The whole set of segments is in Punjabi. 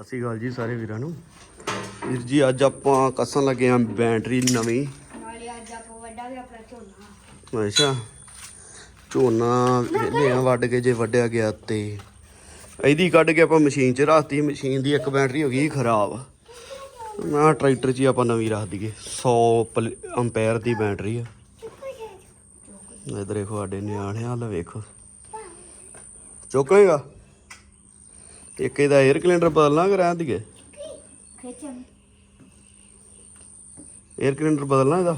ਸਤਿ ਸ਼੍ਰੀ ਅਕਾਲ ਜੀ ਸਾਰੇ ਵੀਰਾਂ ਨੂੰ। ਵੀਰ ਜੀ ਅੱਜ ਆਪਾਂ ਕੱਸਣ ਲੱਗੇ ਆਂ ਬੈਟਰੀ ਨਵੀਂ। ਨਾਲੇ ਅੱਜ ਆਪਾਂ ਵੱਡਾ ਵੀ ਆਪਣਾ ਝੋਨਾ। ਅੱਛਾ ਝੋਨਾ ਵੇਲੇ ਆ ਵੱਢ ਕੇ ਜੇ ਵੱਢਿਆ ਗਿਆ ਤੇ। ਇਹਦੀ ਕੱਢ ਕੇ ਆਪਾਂ ਮਸ਼ੀਨ 'ਚ ਰੱਖਤੀ ਮਸ਼ੀਨ ਦੀ ਇੱਕ ਬੈਟਰੀ ਹੋ ਗਈ ਖਰਾਬ। ਮੈਂ ਟਰੈਕਟਰ 'ਚ ਹੀ ਆਪਾਂ ਨਵੀਂ ਰੱਖ ਦਈਏ। 100 ਪਲ- ਐਂਪੀਅਰ ਦੀ ਬੈਟਰੀ ਆ। ਇਧਰ ਦੇਖੋ ਸਾਡੇ ਨਿਆਣੇ ਹਾਲ ਵੇਖੋ। ਚੁੱਕ ਲਏਗਾ ਇੱਕ ਇਹਦਾ 에ਅਰ ਕੈਲੰਡਰ ਬਦਲਣਾ ਕਿ ਰਹਿਣ ਦੀਏ। ਖੇਚਾਂ 에ਅਰ ਕੈਲੰਡਰ ਬਦਲਣਾ ਇਹਦਾ।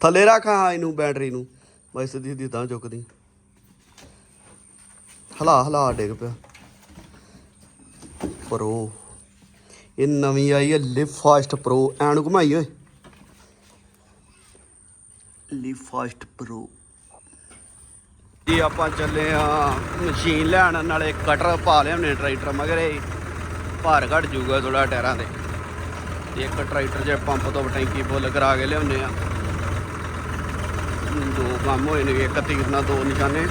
ਥੱਲੇ ਰੱਖ ਹਾਂ ਇਹਨੂੰ ਬੈਟਰੀ ਨੂੰ। ਬਸ ਸਿੱਧੀ ਸਿੱਧੀ ਤਾਂ ਚੁੱਕਦੀ। ਹਲਾ ਹਲਾ, ਡਿੱਗ ਪਿਆ। ਪ੍ਰੋ ਇਹ ਨਵੀਂ ਆਈ ਹੈ ਲਿਵ ਫਾਸਟ ਪ੍ਰੋ ਐਨ ਘੁਮਾਈ ਓਏ। ਲਿਵ ਫਾਸਟ ਪ੍ਰੋ ਜੀ, ਆਪਾਂ ਚੱਲੇ ਆ ਮਸ਼ੀਨ ਲੈਣ, ਨਾਲੇ ਕਟਰ ਪਾ ਲਿਆਉਣੇ ਟਰੈਕਟਰ ਮਗਰ ਇਹ ਭਾਰ ਘਟ ਜੂਗਾ ਥੋੜਾ ਟਾਇਰਾਂ ਦੇ ਤੇ। ਇੱਕ ਟਰੈਕਟਰ 'ਚ ਪੰਪ ਤੋਂ ਟੈਂਕੀ ਫੁੱਲ ਕਰਾ ਕੇ ਲਿਆਉਨੇ ਆ। ਦੋ ਕੰਮ ਹੋਏ ਨੇ, ਇੱਕ ਤੀਰ ਨਾਲ ਦੋ ਨਿਸ਼ਾਨੇ।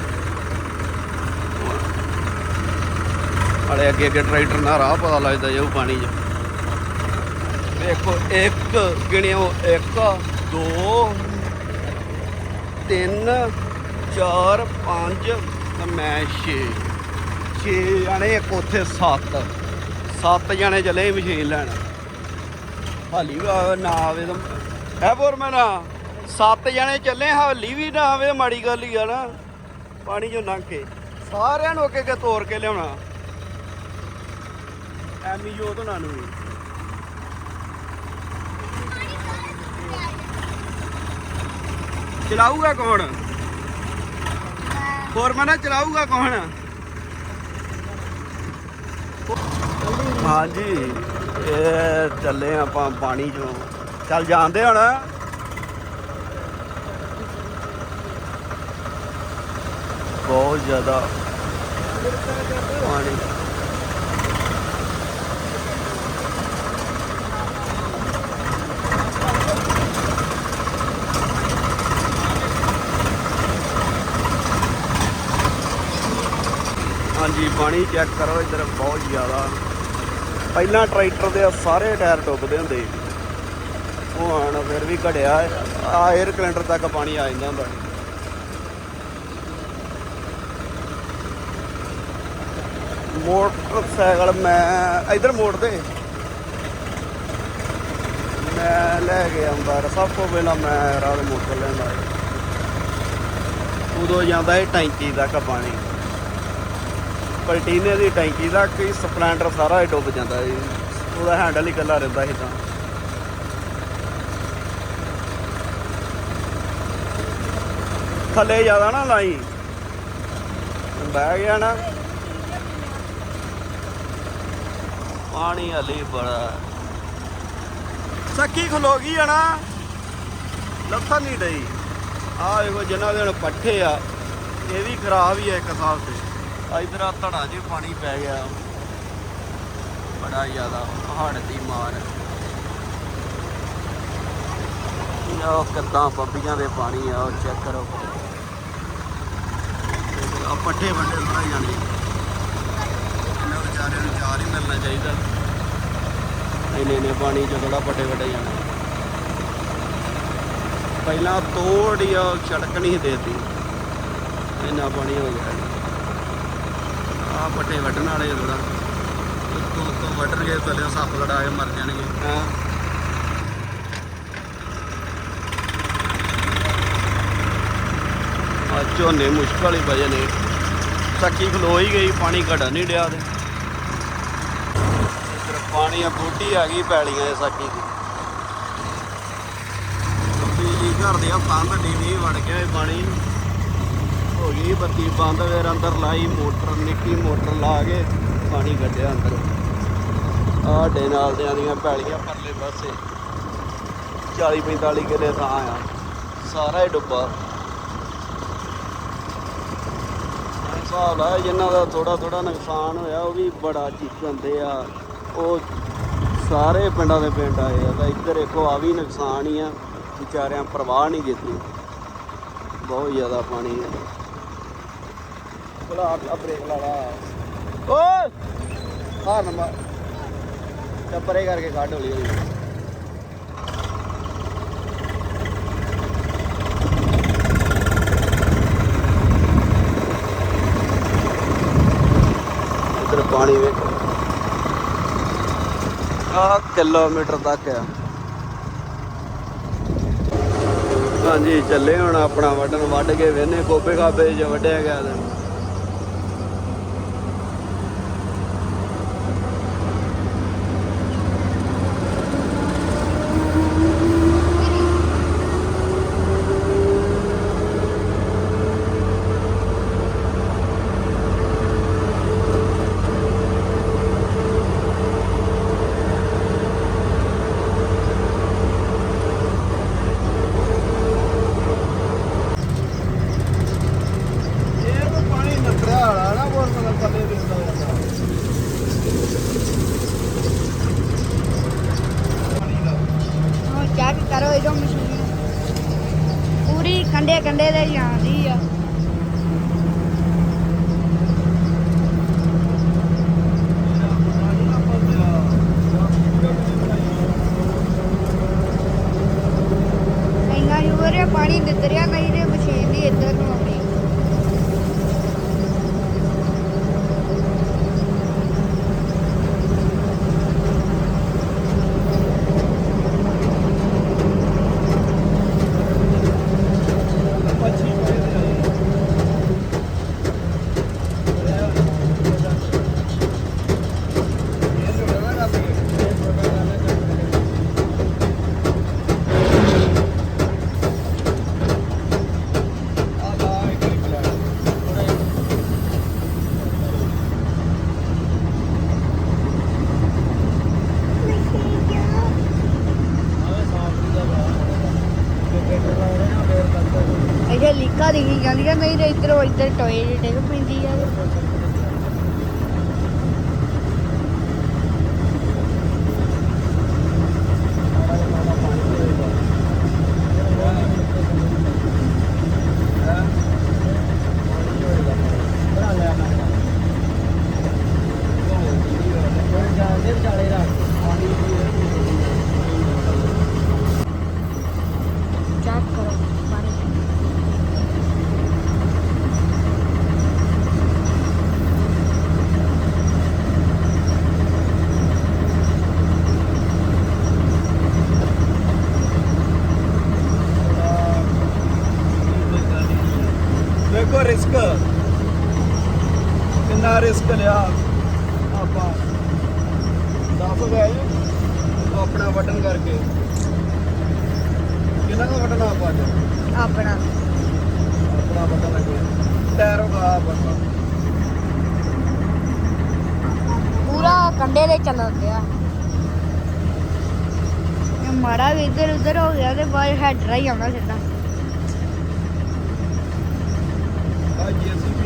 ਹਲੇ ਅੱਗੇ ਅੱਗੇ ਟਰੈਕਟਰ ਨਾਲ ਰਾਹ ਪਤਾ ਲੱਗਦਾ ਜਾਊ ਪਾਣੀ 'ਚ। ਦੇਖੋ ਇੱਕ, ਗਿਣਿਓ ਇੱਕ, ਦੋ, ਤਿੰਨ ਚਾਰ, ਪੰਜ ਤੇ ਮੈਂ 6 6 ਜਾਣੇ, ਇੱਕ ਉੱਥੇ 7 7 ਜਾਣੇ ਚੱਲੇ ਮਸ਼ੀਨ ਲੈਣ। ਹਾਲੀ ਵੀ ਆ- ਨਾ ਆਵੇ ਤਾਂ ਹੈ ਫੋਰਮੈਨ ਸੱਤ ਜਾਣੇ ਚੱਲੇ, ਹਾਲੀ ਵੀ ਨਾ ਆਵੇ ਮਾੜੀ ਗੱਲ ਹੀ ਆ ਨਾ। ਪਾਣੀ ਚੋਂ ਲੰਘ ਕੇ। ਸਾਰਿਆਂ ਨੂੰ ਅੱਗੇ ਅੱਗੇ ਤੋੜ ਕੇ ਲਿਆਉਣਾ। ਐਮੀ ਜੋ ਉਹਨਾਂ ਨੂੰ ਵੀ। ਚਲਾਊਗਾ ਕੌਣ? ਫੋਰਮੈਨ ਚਲਾਊਗਾ ਕੌਣ? ਹਾਂਜੀ, ਇਹ ਚੱਲੇ ਆਪਾਂ ਪਾਣੀ ਚੋਂ। ਚੱਲ ਜਾਂਦੇ ਹੁਣ। ਬਹੁਤ ਜ਼ਿਆਦਾ ਪਾਣੀ। ਹਾਂਜੀ, ਪਾਣੀ ਚੈੱਕ ਕਰੋ, ਇੱਧਰ ਬਹੁਤ ਜ਼ਿਆਦਾ। ਪਹਿਲਾਂ ਟਰੈਕਟਰ ਦੇ ਸਾਰੇ ਟਾਇਰ ਡੁੱਬਦੇ ਹੁੰਦੇ। ਉਹ ਹੁਣ ਫਿਰ ਵੀ ਘਟਿਆ ਆ 에ਅਰ ਕਲੈਂਡਰ ਤੱਕ ਪਾਣੀ ਆ ਜਾਂਦਾ ਹੁੰਦਾ। ਮੋਟਰਸਾਈਕਲ ਮੈਂ, ਇਧਰ ਮੋੜ ਦੇ ਮੈਂ ਲੈ ਕੇ ਆਉਂਦਾ, ਸਭ ਤੋਂ ਪਹਿਲਾਂ ਮੈਂ ਰਾਤ ਮੋਟਰ ਲੈਂਦਾ। ਉਦੋਂ ਜਾਂਦਾ ਇਹ ਟੈਂਕੀ ਤੱਕ ਪਾਣੀ। ਪਲਟੀਨੇ ਦੀ ਟੈਂਕੀ ਦਾ ਕੋਈ ਸਪਲੈਂਡਰ ਸਾਰਾ ਹੀ ਡੁੱਬ ਜਾਂਦਾ ਸੀ ਉਹਦਾ ਹੈਂਡਲ ਹੀ ਇਕੱਲਾ ਰਹਿੰਦਾ ਸੀ ਤਾਂ। ਥੱਲੇ ਜ਼ਿਆਦਾ ਨਾ ਲਾਈ। ਬਹਿ ਗਿਆ ਨਾ। ਪਾਣੀ ਹਲੇ ਬੜਾ। ਸੱਕੀ ਖਲੋ ਗਈ ਆ ਨਾ। ਲੱਥਾ ਨਹੀਂ ਡਈ। ਆ ਵੇਖੋ ਜਿਨ੍ਹਾਂ ਦੇ ਪੱਠੇ ਆ, ਇਹ ਵੀ ਖਰਾਬ ਹੀ ਆ ਇੱਕ ਸਾਲ ਤੇ। ਆ ਇਧਰ ਆ ਧੜਾ ਜੇ ਪਾਣੀ ਪੈ ਗਿਆ। ਬੜਾ ਜ਼ਿਆਦਾ ਪਹਾੜ ਦੀ ਮਾਰ। ਉਹ ਕਿੱਦਾਂ ਬੰਬੀਆਂ ਦੇ ਪਾਣੀ ਆ, ਉਹ ਚੈੱਕ ਕਰੋ। ਆ ਪੱਠੇ ਵੱਡੇ ਥੋੜਾ ਜਾਣੇ। ਇਹਨਾਂ ਵਿਚਾਰਿਆਂ ਨੂੰ ਚਾਰ ਹੀ ਮਿਲਣਾ ਚਾਹੀਦਾ। ਇੰਨੇ ਇੰਨੇ ਪਾਣੀ ਚ ਥੋੜਾ ਪੱਠੇ ਵੱਡੇ ਜਾਣੇ। ਪਹਿਲਾਂ ਤੋੜੀ ਆ ਸੜਕ ਨਹੀਂ ਦੇਤੀ। ਇੰਨਾ ਪਾਣੀ ਹੋ ਗਿਆ। ਆ ਪੱਟੇ ਵੱਢਣ ਵਾਲੇ ਥੋੜਾ ਉੱਤੋਂ ਉੱਤੋਂ ਵੱਢਣਗੇ ਥੱਲੇ ਸੱਪ ਲੜਾ ਕੇ ਮਰ ਜਾਣਗੇ। ਹਾਂ। ਆ ਝੋਨੇ ਮੁਸ਼ਕਲ ਹੀ ਵਜੇ ਨੇ। ਚੱਕੀ ਖਲੋ ਹੀ ਗਈ ਪਾਣੀ ਘਟਣ ਨਹੀਂ ਡਿਆ ਤੇ। ਇੱਧਰ ਪਾਣੀ ਆ ਬੂਟੀ ਆ ਗਈ ਪੈਲੀਆਂ ਦੇ ਸਾਕੀ ਦੀ। ਬਿਜਲੀ ਘਰ ਦੇ ਆ ਬੰਦ ਡੀਵੀ ਵੜ ਗਿਆ ਇਹ ਪਾਣੀ। ਹੋ ਗਈ ਬੱਤੀ ਬੰਦ ਫਿਰ ਅੰਦਰ ਲਾਈ, ਮੋਟਰ, ਨਿੱਕੀ ਮੋਟਰ ਲਾ ਕੇ ਪਾਣੀ ਕੱਢਿਆ ਅੰਦਰ। ਆਡੇ ਨਾਲ ਦੇ ਦੀਆਂ ਪੈਲੀਆਂ ਪਰਲੇ ਪਾਸੇ। 40 45 ਕਿਲੇ ਥਾਂ ਆ। ਸਾਰਾ ਹੀ ਡੁੱਬਾ। ਹਿਸਾਬ ਲਾ ਜਿਨ੍ਹਾਂ ਦਾ ਥੋੜਾ ਥੋੜਾ ਨੁਕਸਾਨ ਹੋਇਆ, ਉਹ ਵੀ ਬੜਾ ਚੀਕਣਦੇ ਆ। ਉਹ ਸਾਰੇ ਪਿੰਡਾਂ ਦੇ ਪਿੰਡ ਆਏ ਆ, ਤਾਂ ਇੱਧਰ ਇੱਕੋ ਆ ਵੀ ਨੁਕਸਾਨ ਹੀ ਆ। ਵਿਚਾਰਿਆਂ ਪਰਵਾਹ ਨਹੀਂ ਕੀਤੀ। ਬਹੁਤ ਜ਼ਿਆਦਾ ਪਾਣੀ ਹੈ ਭਲਾ ਆ ਬ੍ਰੇਕ ਲਾ ਲਾ। ਓ ਹਾਰ ਨੰਬਰ ਚੱਪਰੇ ਕਰਕੇ ਕੱਢ ਹੌਲੀ ਹੌਲੀ। ਇੱਧਰ ਪਾਣੀ ਵੇਖੋ। ਆ ਕਿਲੋਮੀਟਰ ਤੱਕ ਆ। ਹਾਂਜੀ ਚੱਲੇ ਹੁਣ ਆਪਣਾ ਵੱਢਣ। ਵੱਢ ਕੇ ਵੇਨੇ ਕੋਪੇ ਖਾਬੇ ਚ ਵੱਢਿਆ ਗਿਆ ਤੇ। ਦਿਖੀ ਇੱਧਰੋਂ ਇੱਧਰ ਟੋਏ ਡਿੱਗ ਪੈਂਦੀ ਆ ਚੈੱਕ ਕਰੋ ਪਾਣੀ ਦੇਖੋ ਰਿਸਕ ਕਿੰਨਾ ਰਿਸਕ ਲਿਆ ਆਪਾਂ ਦੱਸ ਗਏ ਆਪਣਾ ਵਟਨ ਕਰਕੇ। ਕਿੰਨਾ ਦਾ ਵਟਨ ਆਪਾਂ ਅੱਜ? ਆਪਣਾ। ਆਪਣਾ ਵਟਨ ਲੱਗੇ। ਟਾਇਰ ਦਾ ਆਪਣਾ ਪੂਰਾ ਕੰਡੇ ਦੇ ਚੱਲਣ ਦਿਆ ਇਹ ਮਾੜਾ ਵੀ ਇੱਧਰ ਉੱਧਰ ਹੋ ਗਿਆ ਤੇ ਬਾਅਦ ਹੈਡਰ ਹੀ ਆਉਣਾ ਸਿੱਧਾ ਆ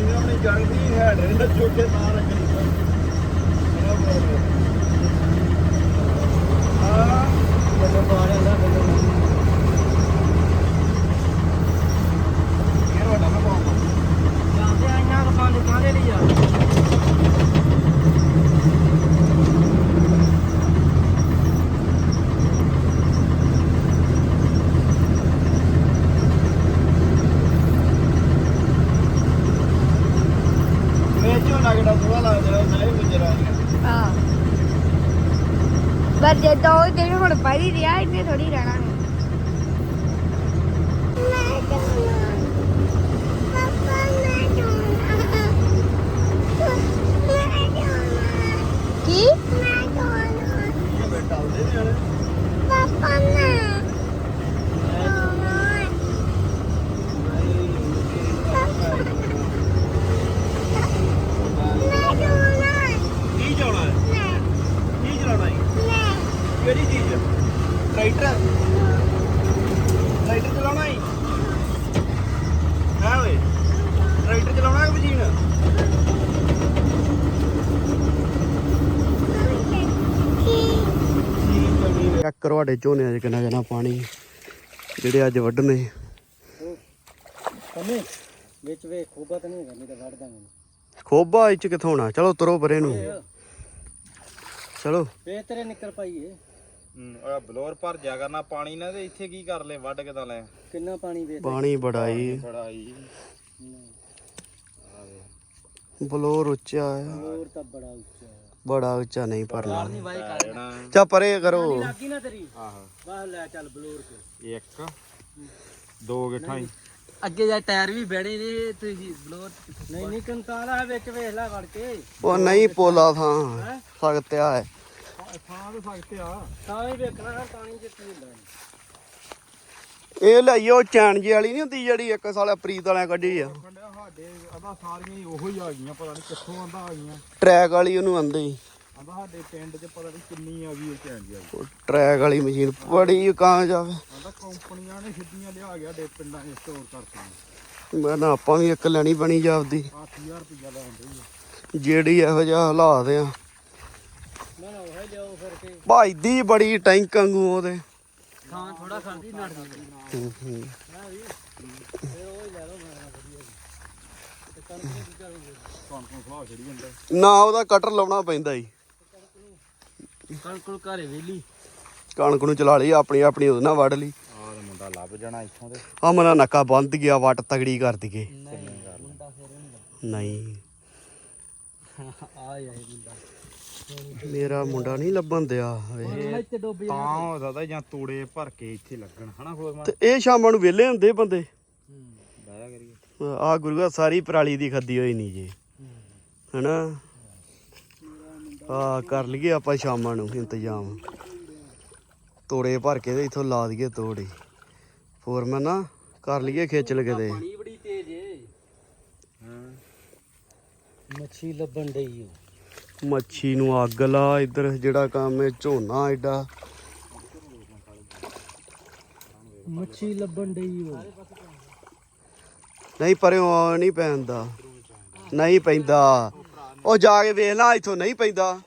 ਜੀਸੀਬੀ ਨੇ ਆਪਣੀ ਜੰਗ ਦੀ ਹੈਡ ਇਹਨਾਂ ਆ ਬੰਦੇ ਮਾਰ ਜਾਂਦਾ ਬੰਦੇ ਜਾਂਦੇ ਆਈਆਂ ਦੁਕਾਨ ਦੁਕਾਨ ਲਈ ਜਾ ਇਹ ਝੋਨਾ ਕਿਹੜਾ ਸੋਹਣਾ ਲੱਗਦਾ ਉਹ ਨਹੀਂ ਗੁਜਰ ਆ ਗਿਆ ਹਾਂ ਪਰ ਜੇ ਦੋ ਦਿਨ ਹੁਣ ਪੜੀ ਰਿਹਾ ਇੰਨੇ ਥੋੜੀ ਰਹਿਣਾ ਹੈ? ਕੀ ਇਹ ਬੇਟਾ ਉਹਦੇ ਨਿਆਣੇ ਕੀ ਚਾਉਣਾ ਹੈ ਕੀ ਚਲਾਉਣਾ ਹੈ ਕਿਹੜੀ ਚੀਜ਼ ਟਰੈਕਟਰ ਟਰੈਕਟਰ ਚਲਾਉਣਾ ਹੈ। ਹਾਂ ਓਏ? ਟਰੈਕਟਰ ਚਲਾਉਣਾ ਕਿ ਮਸ਼ੀਨ? ਚੈੱਕ ਕਰੋ ਸਾਡੇ ਝੋਨੇ 'ਚ ਕਿੰਨਾ ਕਿੰਨਾ ਪਾਣੀ ਜਿਹੜੇ ਅੱਜ ਵੱਢਨੇ ਕੰਮੇ ਵਿੱਚ ਵੇ ਖੋਬਾ ਤਾਂ ਨਹੀਂ ਹੈਗਾ ਨਹੀਂ ਤਾਂ ਵੜ ਦਾਂਗੇ ਖੋਬਾ ਇੱਚ ਕਿੱਥੋਂ ਹੋਣਾ ਚਲੋ ਤੁਰੋ ਪਰੇ ਨੂੰ। ਚਲੋ। ਵੇ ਤੇਰੇ ਨਿੱਕਰ ਪਾਈਏ ਉਹ ਬਲੋਰ ਭਰ ਜਾ ਕਰਨਾ ਪਾਣੀ ਨਾ ਤੇ ਇੱਥੇ ਕੀ ਕਰ ਲੈ ਵੱਢ ਕੇ ਤਾਂ ਲੈ। ਕਿੰਨਾ ਪਾਣੀ ਵੇ ਪਾਣੀ ਬੜਾ ਈ ਬੜਾ ਹੀ ਬਲੋਰ ਉੱਚਾ ਆ ਹੋਰ ਤਾਂ ਬੜਾ ਉੱਚਾ ਹੈ। ਬੜਾ ਉੱਚਾ ਨਹੀਂ ਭਰਨਾ। ਨਹੀਂ ਵਾਈ ਕਰ ਜਣਾ ਚਾ ਪਰੇ ਕਰੋ। ਲੱਗੀ ਨਾ ਤੇਰੀ। ਆਹੋ। ਵਾਹ ਲੈ ਚੱਲ ਬਲੂਰ ਕੇ ਇੱਕ ਦੋ ਗਿੱਠਾਂ ਹੀ। ਅੱਗੇ ਜਾ ਟਾਇਰ ਵੀ ਬਹਿਣੇ ਨੇ ਤੁਸੀਂ ਬਲੂਰ ਨਹੀਂ ਨਹੀਂ ਕੰਤਾਲਾ ਹੈ ਵਿੱਚ ਵੇਖ ਲੈ ਵੜ ਕੇ। ਉਹ ਨਹੀਂ ਪੋਲਾ ਥਾਂ। ਸਖਤਿਆ ਹੈ ਥਾਂ ਤੇ ਸਕਦੇ ਆ ਤਾਂ ਹੀ ਵੇਖਣਾ ਹੈ ਪਾਣੀ ਚ ਕੀ ਹੁੰਦਾ ਇਹ ਲਈ ਉਹ ਚੈਨ ਜੀ ਵਾਲੀ ਨਹੀਂ ਹੁੰਦੀ ਜਿਹੜੀ ਇੱਕ ਸਾਲਾ ਪ੍ਰੀਤ ਵਾਲਿਆਂ ਕੱਢੀ ਆ। ਖੰਡਿਆ ਸਾਡੇ ਅਦਾ ਸਾਰੀਆਂ ਹੀ ਉਹੋ ਹੀ ਆ ਗਈਆਂ ਪਤਾ ਨਹੀਂ ਕਿੱਥੋਂ ਆਂਦਾ ਆ ਗਈਆਂ ਟਰੈਕ ਵਾਲੀ ਉਹਨੂੰ ਆਂਦੇ ਈ। ਆਂਦਾ ਸਾਡੇ ਪਿੰਡ 'ਚ ਪਤਾ ਨਹੀਂ ਕਿੰਨੀ ਆ ਗਈ ਉਹ ਚੈਨ ਜੀ ਉਹ ਟਰੈਕ ਵਾਲੀ ਮਸ਼ੀਨ ਬੜੀ ਕਾਮਯਾਬ ਆਂਦਾ ਕੰਪਨੀਆਂ ਨੇ ਸਿੱਧੀਆਂ ਲਿਆ ਗਿਆ ਸਾਡੇ ਪਿੰਡਾਂ 'ਚ ਸਟੋਰ ਕਰਤੀਆਂ ਮੈਂ ਨਾ ਆਪਾਂ ਵੀ ਇੱਕ ਲੈਣੀ ਬਣੀ ਜਾਪਦੀ। 8000 ਰੁਪਇਆ ਲੈਂਦੇ ਜਿਹੜੀ ਇਹੋ ਜਿਹਾ ਹਾਲਾਤ ਆ। ਨਾ ਨਾ ਉਹ ਫਿਰ ਕੇ ਭਾਈਦੀ ਬੜੀ ਟੈਂਕ ਵਾਂਗੂ ਉਹਦੇ। ਖਾਂ ਥੋੜਾ ਖਾਂਦੀ ਨੜ ਜਾਂਦੀ ਹੂੰ, ਹੂੰ। ਨਾ ਵੀ ਫਿਰ ਉਹ ਹੀ। ਲੈ ਲਓ ਮੈਂ ਵਧੀਆ ਜੀ ਤੇ ਕਣਕ ਨੂੰ ਕੀ ਕਰੋਗੇ ਕੌਣ ਕੌਣ ਖਵਾ ਛੜੀ ਜਾਂਦਾ ਨਾ ਉਹਦਾ ਕਟਰ ਲਾਉਣਾ ਪੈਂਦਾ ਈ। ਕਣਕ ਨੂੰ ਘਰੇ ਵੇਲੀ। ਕਣਕ ਨੂੰ ਚਲਾ ਲਈ ਆਪਣੀ ਆਪਣੀ ਉਹਦੇ ਨਾਲ ਵੱਢ ਲਈ। ਆਹ ਤੇ ਮੁੰਡਾ ਲੱਭ ਜਾਣਾ ਇੱਥੋਂ ਤੇ। ਆ ਮਨਾ ਨੱਕਾ ਬੰਦ ਗਿਆ ਵੱਟ ਤਗੜੀ ਕਰ ਦਈਏ। ਮੁੰਡਾ ਫਿਰ ਹੁੰਦਾ। ਨਹੀਂ। ਆ ਜਾਏ ਮੁੰਡਾ। ਮੇਰਾ ਮੁੰਡਾ ਨਹੀਂ ਲੱਭਣ ਦਿਆ ਵੇ। ਤਾਂ ਹੋ ਸਕਦਾ ਜਾਂ ਤੂੜੇ ਭਰ ਕੇ ਇੱਥੇ ਲੱਗਣ ਹਨਾ ਹੋਰ ਮੈਂ? ਤੇ ਇਹ ਸ਼ਾਮਾਂ ਨੂੰ ਵਿਹਲੇ ਹੁੰਦੇ ਬੰਦੇ। ਬਾਇਆ ਕਰੀਏ। ਆ ਗੁਰੂਆ ਸਾਰੀ ਪਰਾਲੀ ਦੀ ਖੱਦੀ ਹੋਈ ਨਹੀਂ ਜੀ। ਹਨਾ? ਆ ਕਰ ਲਈਏ ਆਪਾਂ ਸ਼ਾਮਾਂ ਨੂੰ ਇੰਤਜ਼ਾਮ। ਤੋੜੇ ਭਰ ਕੇ ਤੇ ਇਥੋਂ ਲਾ ਦਈਏ ਤੋੜੇ। ਫੋਰਮੈਨ ਨਾ ਕਰ ਲਈਏ ਖੇਚ ਲਗੇ ਤੇ ਪਾਣੀ ਬੜੀ ਤੇਜ਼ ਏ। ਹਾਂ। ਮੱਛੀ ਲੱਭਣ ਡਈ ਓ। ਮੱਛੀ ਨੂੰ ਅੱਗ ਲਾ ਇੱਧਰ ਜਿਹੜਾ ਕੰਮ ਹੈ ਝੋਨਾ ਐਡਾ। ਮੱਛੀ ਲੱਭਣ ਡਈ ਓ ਨਹੀਂ ਪਰਿਓ ਨਹੀਂ ਪੈਂਦਾ। ਨਹੀਂ ਪੈਂਦਾ। ਉਹ ਜਾ ਕੇ ਵੇਖ ਲੈ ਇਥੋਂ ਨਹੀਂ ਪੈਂਦਾ।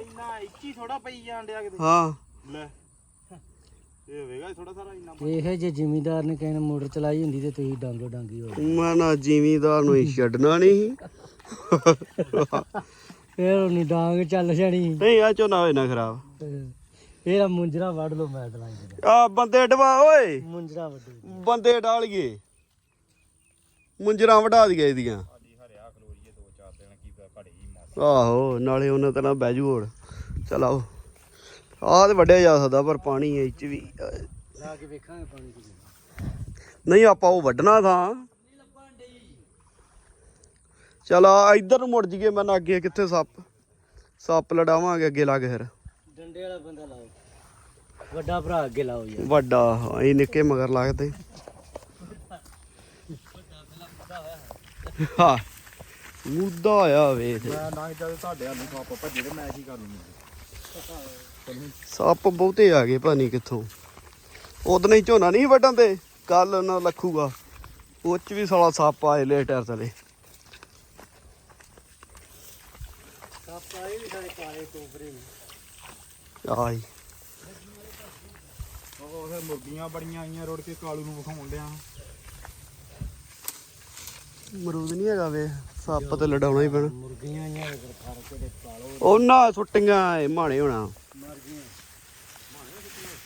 ਇੰਨਾ ਇੱਚੀ ਥੋੜਾ ਪਈ ਜਾਣ ਡਿਆ ਕਿਤੇ ਹਾਂ। ਲੈ ਇਹ ਹੋਵੇਗਾ ਥੋੜਾ ਸਾਰਾ ਇੰਨਾ ਇਹ ਜੇ ਜ਼ਿਮੀਂਦਾਰ ਨੇ ਨੇ ਮੋਟਰ ਚਲਾਈ ਹੁੰਦੀ ਤੇ ਤੁਸੀਂ ਡਾਂਗੋ ਡਾਂਗੀ ਹੋ ਮੈਂ ਨਾ ਜ਼ਿਮੀਦਾਰ ਨੂੰ ਹੀ ਛੱਡਣਾ ਨਹੀਂ। ਫੇਰ ਉਹਨੂੰ ਡਾਂਗ ਚੱਲ ਜਾਣੀ ਨਹੀਂ ਆ ਝੋਨਾ ਹੋਏ ਨਾ ਖਰਾਬ। ਇਹਦਾ ਮੁੰਜਰਾ ਵੱਢ ਲਓ ਮੈਂ ਦਲਾਂਗੇ ਆ ਬੰਦੇ ਡਵਾ ਓਏ। ਮੁੰਜਰਾ ਵੱਢੋ ਬੰਦੇ ਡਾਲੀਏ ਮੁੰਜਰਾ ਵਢਾ ਦਈਏ ਇਹਦੀਆਂ। ਆਹੋ ਨਾਲੇ ਉਹਨਾਂ ਤੇ ਨਾ ਬਹਿਜੂ ਹੋਰ। ਚਲ ਆਓ। ਆਹ ਤੇ ਵੱਢਿਆ ਜਾ ਸਕਦਾ ਪਰ ਪਾਣੀ ਇਹ ਚ ਵੀ ਲਾ ਕੇ ਵੇਖਾਂਗੇ ਪਾਣੀ ਨਹੀਂ ਆਪਾਂ ਉਹ ਵੱਢਣਾ ਥਾਂ। ਚਲ ਆ ਇੱਧਰ ਨੂੰ ਮੁੜ ਜੀਏ ਮੈਂ ਨਾ ਅੱਗੇ ਕਿੱਥੇ ਸੱਪ ਸੱਪ ਲੜਾਵਾਂਗੇ ਅੱਗੇ ਲੱਗ ਫਿਰ। ਡੰਡੇ ਵਾਲਾ ਬੰਦਾ ਲਾਓ। ਵੱਡਾ ਭਰਾ ਅੱਗੇ ਲਾਓ ਯਾਰ। ਵੱਡਾ ਇਹ ਨਿੱਕੇ ਮਗਰ ਲੱਗਦੇ ਹਾਂ ਮੁੱਦਾ ਆ ਵੇਖ ਮੈਂ ਨਾ ਜਦ ਤੁਹਾਡੇ ਹੱਥ ਨੂੰ ਪਾਪਾ ਭੱਜੇ ਤੇ ਮੈਂ ਕੀ ਕਰ ਲੂੰਗਾ ਸੱਪ ਬਹੁਤੇ ਆ ਗਏ ਭਾਨੀ ਕਿੱਥੋਂ। ਉਦੋਂ ਹੀ ਝੋਨਾ ਨਹੀਂ ਵੱਢਣ ਤੇ ਕੱਲ ਨਾ ਲੱਖੂਗਾ। ਉਹ ਚ ਵੀ ਸਾਲਾ ਸੱਪ ਆਏ ਲੇਟਰ ਥਲੇ ਵੀ ਸਾਰੇ ਕਾਲੇ ਕੋਬਰੇ ਨੇ ਆਈ। ਉਹ ਫਿਰ ਮੁਰਗੀਆਂ ਬੜੀਆਂ ਆਈਆਂ ਰੋੜ ਕੇ ਕਾਲੂ ਨੂੰ ਵਿਖਾਉਣ ਡਿਆ। ਮਰੂਦ ਨਹੀਂ ਹੈਗਾ ਵੇ ਸੱਪ ਤੇ ਲੜਾਉਣਾ ਹੀ ਪੈਣਾ। ਮੁਰਗੀਆਂ ਆਈਆਂ ਇਧਰ ਫੜ ਕੇ ਤੇ ਪਾਲੋ ਉਹਨਾਂ ਸੁੱਟੀਆਂ ਇਹ ਮਾਣੇ ਹੋਣਾ। ਮਰ ਗਈਆਂ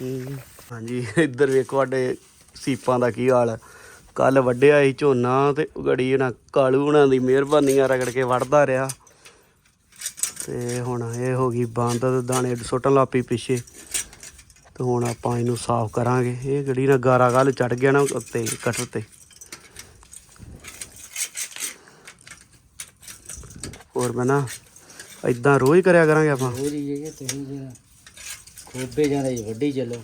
ਹੂੰ। ਹਾਂਜੀ ਇੱਧਰ ਵੇਖੋ ਸਾਡੇ ਸੀਪਾਂ ਦਾ ਕੀ ਹਾਲ ਕੱਲ ਵੱਢਿਆ ਸੀ ਝੋਨਾ ਤੇ ਗੜੀ ਨਾ ਕਾਲੂ ਹੁਣਾਂ ਦੀ ਮਿਹਰਬਾਨੀਆਂ ਰਗੜ ਕੇ ਵੱਢਦਾ ਰਿਹਾ। ਤੇ ਹੁਣ ਇਹ ਹੋ ਗਈ ਬੰਦ ਦਾਣੇ ਸੁੱਟਣ ਲੱਗ ਪਈ ਪਿੱਛੇ। ਤੇ ਹੁਣ ਆਪਾਂ ਇਹਨੂੰ ਸਾਫ਼ ਕਰਾਂਗੇ। ਇਹ ਗੜੀ ਨਾ ਗਾਰਾ ਕੱਲ ਚੜ ਗਿਆ ਨਾ ਉੱਤੇ ਕਟਰ ਤੇ। ਹੋਰ ਮੈਂ ਨਾ ਇਦਾਂ ਰੋਜ਼ ਕਰਿਆ ਕਰਾਂਗੇ ਆਪਾਂ। ਹੋ ਜੀ ਜੇ ਤੁਸੀਂ ਜਿਹੜਾ ਖੋਬੇ ਜਾਂਦੇ ਜੀ ਵੱਡੀ ਚੱਲੋ।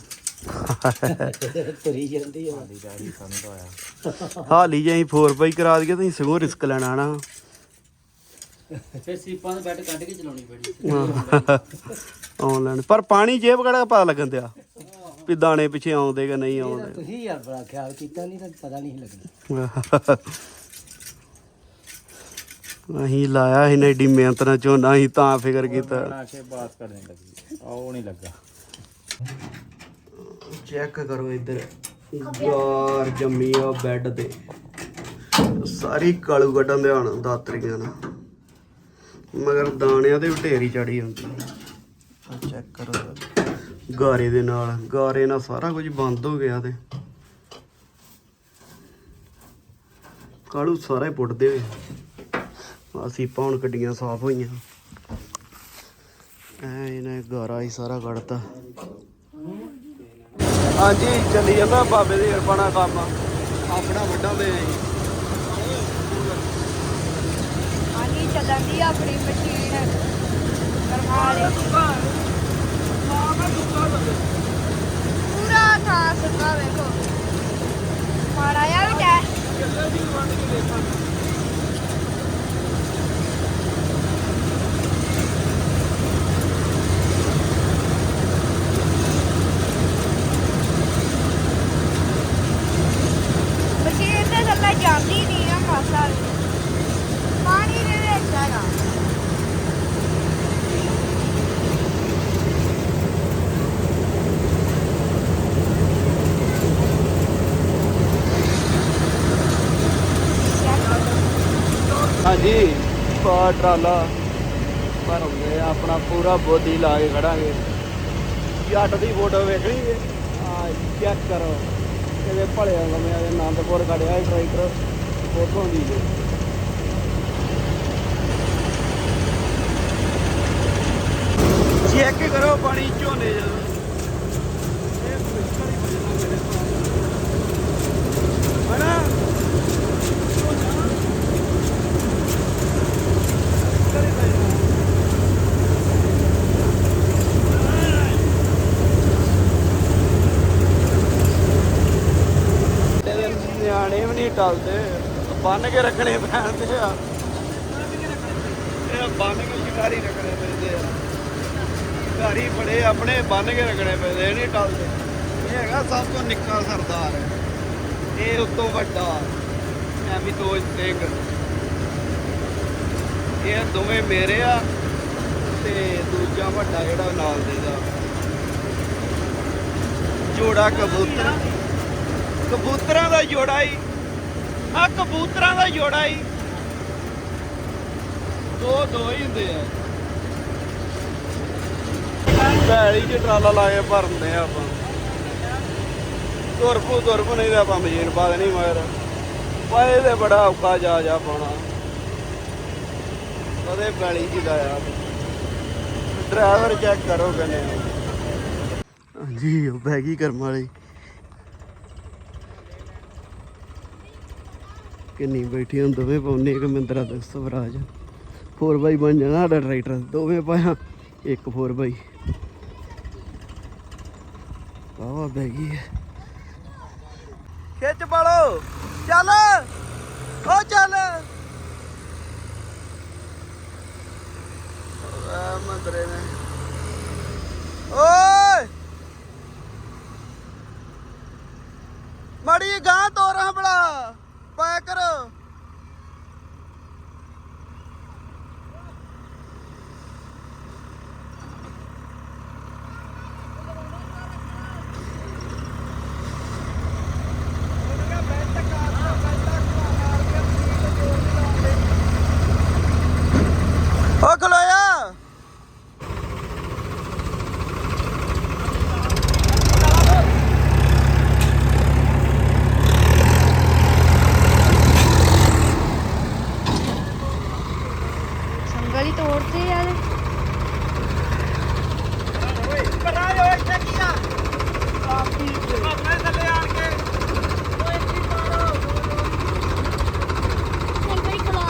ਤੁਰੀ ਜਾਂਦੀ ਆ। ਹਾਲੀ ਜੇ ਅਸੀਂ 4x ਕਰਾ ਦਈਏ ਤਾਂ ਅਸੀਂ ਸਗੋਂ ਰਿਸਕ ਲੈਣਾ ਨਾ ਫਿਰ ਸੀਪਾਂ ਦਾ ਬੈੱਡ ਕੱਢ ਕੇ ਚਲਾਉਣੀ ਪੈਣੀ ਆਨਲਾਈਨ। ਪਰ ਪਾਣੀ ਜੇਬ ਕਿਹੜਾ ਪਤਾ ਲੱਗਣ ਦਿਆ? ਵੀ ਦਾਣੇ ਪਿੱਛੇ ਆਉਂਦੇ ਕਿ ਨਹੀਂ ਆਉਂਦੇ। ਤੁਸੀਂ ਯਾਰ ਬੜਾ ਖਿਆਲ ਕੀਤਾ ਨਹੀਂ ਤਾਂ ਪਤਾ ਨਹੀਂ ਲੱਗਣਾ। ਅਸੀਂ ਲਾਇਆ ਸੀ ਨਾ ਏਡੀ ਮਿਹਨਤ ਨਾਲ ਝੋਨਾ ਅਸੀਂ ਤਾਂ ਫਿਕਰ ਕੀਤਾ। ਨਾ ਕੇ ਬਾਤ ਕਰਨ ਲੱਗੀ। ਆ ਉਹ ਨਹੀਂ ਲੱਗਾ। ਚੈੱਕ ਕਰੋ ਇੱਧਰ। ਗਾਰ ਜੰਮੀ ਆ ਬੈੱਡ ਤੇ। ਸਾਰੀ ਕਾਲੂ ਕੱਢਣ ਦੇ ਹਣ ਦਾਤਰੀਆਂ ਨਾਲ। ਮਗਰ ਦਾਣਿਆਂ ਦੇ ਵੀ ਢੇਰੀ ਚੜੀ ਹੁੰਦੀ। ਆ ਚੈੱਕ ਕਰੋ। ਗਾਰੇ ਦੇ ਨਾਲ ਗਾਰੇ ਨਾਲ ਸਾਰਾ ਕੁਝ ਬੰਦ ਹੋ ਗਿਆ ਤੇ। ਕਾਲੂ ਸਾਰਾ ਪੁੱਟਦੇ ਹੋਏ? ਅਸੀਂ ਹੁਣ ਕੱਡੀਆਂ ਸਾਫ਼ ਹੋਈਆਂ। ਐ ਇਹਨੇ ਗਾਰਾ ਹੀ ਸਾਰਾ ਕੱਢਤਾ। ਹਾਂਜੀ ਚੱਲੀ ਜਾਂਦਾ ਬਾਬੇ ਦੀ ਕਿਰਪਾ ਨਾਲ ਕੰਮ। ਆਪਣਾ ਵੱਡਾ ਦੇ ਹਾਂਜੀ ਚੱਲਣ ਆਪਣੀ ਮਸ਼ੀਨ। ਕਰਮਾ ਪੂਰਾ ਥਾਂ ਸੁੱਕਾ ਵੇਖੋ। ਮਾੜਾ ਜਿਹਾ ਵੀ ਟੈ ਮਸ਼ੀਨ ਤੇ ਥੱਲੇ ਜਾਂਦੀ ਨਹੀਂ ਆ ਮਾਸਾ ਵੀ। ਪਾਣੀ ਦੇ ਵਿੱਚ ਹੈਗਾ ਹਾਂਜੀ ਪਾ ਟਰਾਲਾ। ਭਰਉਂਦੇ ਆਪਣਾ ਪੂਰਾ ਬੋਦੀ ਲਾ ਕੇ ਖੜਾਂਗੇ। ਜੱਟ ਦੀ ਫੋਟੋ ਵੇਖਣੀ ਜੇ ਆ ਚੈੱਕ ਕਰੋ। ਇਹਦੇ ਭਲਿਆ ਗਮਿਆ ਦੇ ਆਨੰਦਪੁਰ ਖੜਿਆ ਇਹ ਟਰੈਕਟਰ ਫੋਟੋ ਦੀ ਜੇ। ਚੈੱਕ ਕਰੋ ਪਾਣੀ ਝੋਨੇ ਦਾ। ਇਹ ਮੁਸ਼ਕਲ ਹੀ ਬਜਣਾ ਮੇਰੇ ਕੋਲ ਹਨਾ ਇਹਦੇ ਨਿਆਣੇ ਵੀ ਨਹੀਂ ਟਲਦੇ। ਬੰਨ ਕੇ ਰੱਖਣੇ ਪੈਂਦੇ ਆ। ਇਹ ਬੰਨ ਕੇ ਸ਼ਿਕਾਰੀ ਰੱਖਣੇ ਪੈਂਦੇ ਆ। ਸ਼ਿਕਾਰੀ ਬੜੇ ਆਪਣੇ ਬੰਨ ਕੇ ਰੱਖਣੇ ਪੈਂਦੇ, ਇਹ ਨਹੀਂ ਟਲਦੇ। ਇਹ ਹੈਗਾ ਸਭ ਤੋਂ ਨਿੱਕਾ ਸਰਦਾਰ। ਇਹ ਉਤੋਂ ਵੱਡਾ। ਐਵੇਂ ਤੋਜ ਸਿੰਘ ਇਹ ਦੋਵੇਂ ਮੇਰੇ ਆ ਤੇ ਦੂਜਾ ਵੱਡਾ ਜਿਹੜਾ ਨਾਲ ਦੇ ਦਾ। ਜੋੜਾ ਕਬੂਤਰ ਕਬੂਤਰਾਂ ਦਾ ਜੋੜਾ ਹੀ। ਆ ਕਬੂਤਰਾਂ ਦਾ ਜੋੜਾ ਹੀ। ਦੋ ਦੋ ਹੀ ਹੁੰਦੇ ਆ। ਭੈੜੀ ਚ ਟਰਾਲਾ ਲਾ ਕੇ ਭਰਦੇ ਆ ਆਪਾਂ। ਤੁਰਪੂ ਤੁਰਪੂ ਨਹੀਂ ਤਾਂ ਆਪਾਂ ਮਸ਼ੀਨ ਪਾ ਦੇਣੀ ਮਗਰ। ਪਾਏ ਤੇ ਬੜਾ ਔਕਾ ਜਾ ਜਾ ਪਾਉਣਾ। ਉਹਦੇ ਪੈਲੀ ਚ ਦਾ ਆ ਡਰਾਈਵਰ ਚੈੱਕ ਕਰੋ ਕਹਿੰਦੇ ਹਾਂਜੀ ਉਹ ਬਹਿ ਗਈ ਕਰਮ ਵਾਲੀ। ਕਿੰਨੀ ਬੈਠੀ ਹੁਣ ਦੋਵੇਂ ਪਾਉਨੇ ਇੱਕ ਮਿੰਦਰਾ ਤੇ ਸਵਰਾਜ। 4x ਬਣ ਜਾਣਾ ਸਾਡਾ ਟਰੈਕਟਰ ਦੋਵੇਂ ਪਾਇਆ ਇੱਕ 4x ਵਾਵਾ ਬਹਿ ਗਈ ਹੈ। ਖਿੱਚ ਪਾਲੋ ਚੱਲ। ਓ ਚੱਲ। ਆ ਮੰਦਰੇ ਨੇ ਓਏ! ਮੜੀ ਗਾਂ ਤੋਰਾਂ ਬੜਾ ਪਾਇਆ ਕਰੋ ਓ ਖਲੋਇਆ ਸੰਗਲ ਹੀ ਤੋੜਦੇ ਯਾਰ ਸੰਗਲ ਹੀ ਖਵਾ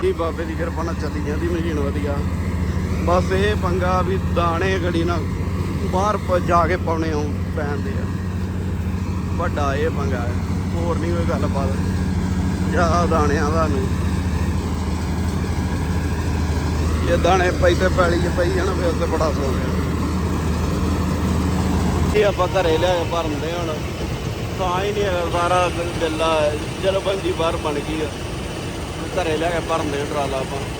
ਜੀ ਬਾਬੇ ਦੀ ਕਿਰਪਾ ਨਾਲ ਚੱਲੀ ਜਾਂਦੀ, ਮਸ਼ੀਨ ਵਧੀਆ। ਬਸ ਇਹ ਪੰਗਾ ਵੀ ਦਾਣੇ ਗੜੀ ਨਾ ਬਾਹਰ ਜਾ ਕੇ ਪਾਉਣੇ ਆਉ ਪੈਂਦੇ ਆ। ਵੱਡਾ ਇਹ ਪੰਗਾ ਹੈ, ਹੋਰ ਨਹੀਂ ਕੋਈ ਗੱਲਬਾਤ। ਜ਼ਿਆਦਾ ਦਾਣਿਆਂ ਦਾ ਨੂੰ। ਇਹ ਦਾਣੇ ਪਈ ਤੇ ਪੈਲੀ 'ਚ ਪਈ ਜਾਣ, ਫਿਰ ਤੇ ਬੜਾ ਸੋ ਗਿਆ। ਇਹ ਆਪਾਂ ਘਰੇ ਲਿਆ ਕੇ ਭਰਨਦੇ ਹੁਣ। ਤਾਂ ਹੀ ਨਹੀਂ ਸਾਰਾ ਬਿੱਲਾ ਜਲ ਬੰਦੀ ਬਾਹਰ ਬਣ ਗਈ ਆ। ਘਰੇ ਲੈ ਕੇ ਭਰਨ ਦੇ ਟਰਾਲਾ ਆਪਾਂ।